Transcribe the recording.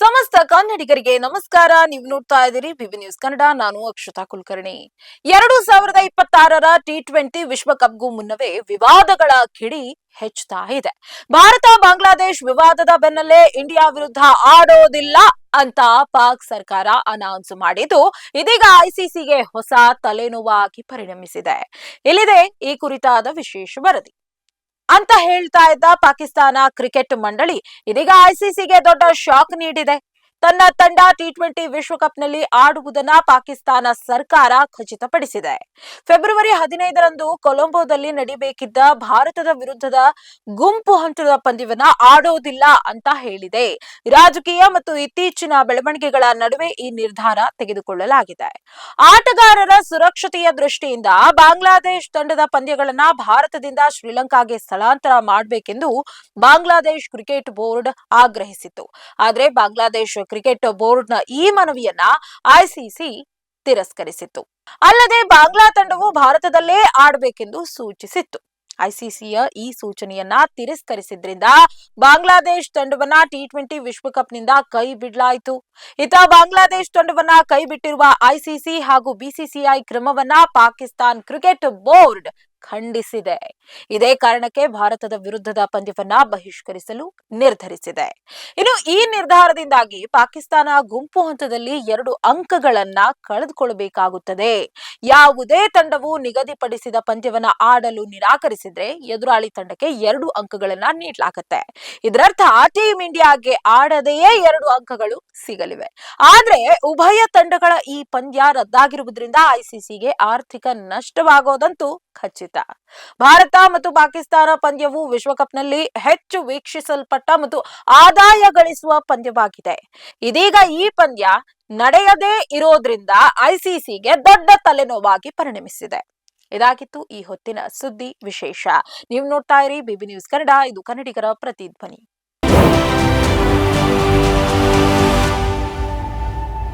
ಸಮಸ್ತ ಕನ್ನಡಿಗರಿಗೆ ನಮಸ್ಕಾರ. ನೀವು ನೋಡ್ತಾ ಇದ್ದೀರಿ ಬಿಬಿ ನ್ಯೂಸ್ ಕನ್ನಡ. ನಾನು ಅಕ್ಷತಾ ಕುಲಕರ್ಣಿ. ಎರಡು ಸಾವಿರದ ಇಪ್ಪತ್ತಾರರ ಟಿ ಟ್ವೆಂಟಿ ವಿಶ್ವಕಪ್ಗೂ ಮುನ್ನವೇ ವಿವಾದಗಳ ಕಿಡಿ ಹೆಚ್ಚುತ್ತಾ ಇದೆ. ಭಾರತ, ಬಾಂಗ್ಲಾದೇಶ್ ವಿವಾದದ ಬೆನ್ನಲ್ಲೇ ಇಂಡಿಯಾ ವಿರುದ್ಧ ಆಡೋದಿಲ್ಲ ಅಂತ ಪಾಕ್ ಸರ್ಕಾರ ಅನೌನ್ಸ್ ಮಾಡಿದ್ದು, ಇದೀಗ ಐಸಿಸಿಗೆ ಹೊಸ ತಲೆನೋವಾಗಿ ಪರಿಣಮಿಸಿದೆ. ಇಲ್ಲಿದೆ ಈ ಕುರಿತಾದ ವಿಶೇಷ ವರದಿ. ಅಂತ ಹೇಳ್ತಾ ಇದ್ದ ಪಾಕಿಸ್ತಾನ ಕ್ರಿಕೆಟ್ ಮಂಡಳಿ. ಇದೀಗ ಐಸಿಸಿಗೆ ದೊಡ್ಡ ಶಾಕ್ ನೀಡಿದೆ. ತನ್ನ ತಂಡ ಟಿ ಟ್ವೆಂಟಿ ವಿಶ್ವಕಪ್ನಲ್ಲಿ ಆಡುವುದನ್ನ ಪಾಕಿಸ್ತಾನ ಸರ್ಕಾರ ಖಚಿತಪಡಿಸಿದೆ. ಫೆಬ್ರವರಿ ಹದಿನೈದರಂದು ಕೊಲಂಬೋದಲ್ಲಿ ನಡೆಯಬೇಕಿದ್ದ ಭಾರತದ ವಿರುದ್ಧದ ಗುಂಪು ಹಂತದ ಪಂದ್ಯವನ್ನ ಆಡೋದಿಲ್ಲ ಅಂತ ಹೇಳಿದೆ. ರಾಜಕೀಯ ಮತ್ತು ಇತ್ತೀಚಿನ ಬೆಳವಣಿಗೆಗಳ ನಡುವೆ ಈ ನಿರ್ಧಾರ ತೆಗೆದುಕೊಳ್ಳಲಾಗಿದೆ. ಆಟಗಾರರ ಸುರಕ್ಷತೆಯ ದೃಷ್ಟಿಯಿಂದ ಬಾಂಗ್ಲಾದೇಶ್ ತಂಡದ ಪಂದ್ಯಗಳನ್ನ ಭಾರತದಿಂದ ಶ್ರೀಲಂಕಾಗೆ ಸ್ಥಳಾಂತರ ಮಾಡಬೇಕೆಂದು ಬಾಂಗ್ಲಾದೇಶ್ ಕ್ರಿಕೆಟ್ ಬೋರ್ಡ್ ಆಗ್ರಹಿಸಿತ್ತು. ಆದರೆ ಬಾಂಗ್ಲಾದೇಶ್ ಕ್ರಿಕೆಟ್ ಬೋರ್ಡ್ನ ಈ ಮನವಿಯನ್ನ ಐಸಿಸಿ ತಿರಸ್ಕರಿಸಿತ್ತು. ಅಲ್ಲದೆ ಬಾಂಗ್ಲಾ ತಂಡವು ಭಾರತದಲ್ಲೇ ಆಡಬೇಕೆಂದು ಸೂಚಿಸಿತ್ತು. ಐಸಿಸಿಯ ಈ ಸೂಚನೆಯನ್ನ ತಿರಸ್ಕರಿಸಿದ್ರಿಂದ ಬಾಂಗ್ಲಾದೇಶ್ ತಂಡವನ್ನ ಟಿ ಟ್ವೆಂಟಿ ವಿಶ್ವಕಪ್ನಿಂದ ಕೈ ಬಿಡಲಾಯಿತು. ಇತ ಬಾಂಗ್ಲಾದೇಶ್ ತಂಡವನ್ನ ಕೈ ಬಿಟ್ಟಿರುವ ಐಸಿಸಿ ಹಾಗೂ ಬಿಸಿಸಿಐ ಕ್ರಮವನ್ನ ಪಾಕಿಸ್ತಾನ್ ಕ್ರಿಕೆಟ್ ಬೋರ್ಡ್ ಖಂಡಿಸಿದೆ. ಇದೇ ಕಾರಣಕ್ಕೆ ಭಾರತದ ವಿರುದ್ಧದ ಪಂದ್ಯವನ್ನ ಬಹಿಷ್ಕರಿಸಲು ನಿರ್ಧರಿಸಿದೆ. ಇನ್ನು ಈ ನಿರ್ಧಾರದಿಂದಾಗಿ ಪಾಕಿಸ್ತಾನ ಗುಂಪು ಹಂತದಲ್ಲಿ ಎರಡು ಅಂಕಗಳನ್ನ ಕಳೆದುಕೊಳ್ಳಬೇಕಾಗುತ್ತದೆ. ಯಾವುದೇ ತಂಡವು ನಿಗದಿಪಡಿಸಿದ ಪಂದ್ಯವನ್ನ ಆಡಲು ನಿರಾಕರಿಸಿದ್ರೆ ಎದುರಾಳಿ ತಂಡಕ್ಕೆ ಎರಡು ಅಂಕಗಳನ್ನ ನೀಡಲಾಗುತ್ತೆ. ಇದರರ್ಥ ಟೀಂ ಇಂಡಿಯಾಗೆ ಆಡದೆಯೇ ಎರಡು ಅಂಕಗಳು ಸಿಗಲಿವೆ. ಆದ್ರೆ, ಉಭಯ ತಂಡಗಳ ಈ ಪಂದ್ಯ ರದ್ದಾಗಿರುವುದರಿಂದ ಐಸಿಸಿಗೆ ಆರ್ಥಿಕ ನಷ್ಟವಾಗೋದಂತೂ ಖಚಿತ. ಭಾರತ ಮತ್ತು ಪಾಕಿಸ್ತಾನ ಪಂದ್ಯವು ವಿಶ್ವಕಪ್ನಲ್ಲಿ ಹೆಚ್ಚು ವೀಕ್ಷಿಸಲ್ಪಟ್ಟ ಮತ್ತು ಆದಾಯ ಗಳಿಸುವ ಪಂದ್ಯವಾಗಿದೆ. ಇದೀಗ ಈ ಪಂದ್ಯ ನಡೆಯದೇ ಇರೋದ್ರಿಂದ ಐಸಿಸಿಗೆ ದೊಡ್ಡ ತಲೆನೋವಾಗಿ ಪರಿಣಮಿಸಿದೆ. ಇದಾಗಿತ್ತು ಈ ಹೊತ್ತಿನ ಸುದ್ದಿ ವಿಶೇಷ. ನೀವು ನೋಡ್ತಾ ಇರಿ ಬಿಬಿ ನ್ಯೂಸ್ ಕನ್ನಡ, ಇದು ಕನ್ನಡಿಗರ ಪ್ರತಿಧ್ವನಿ.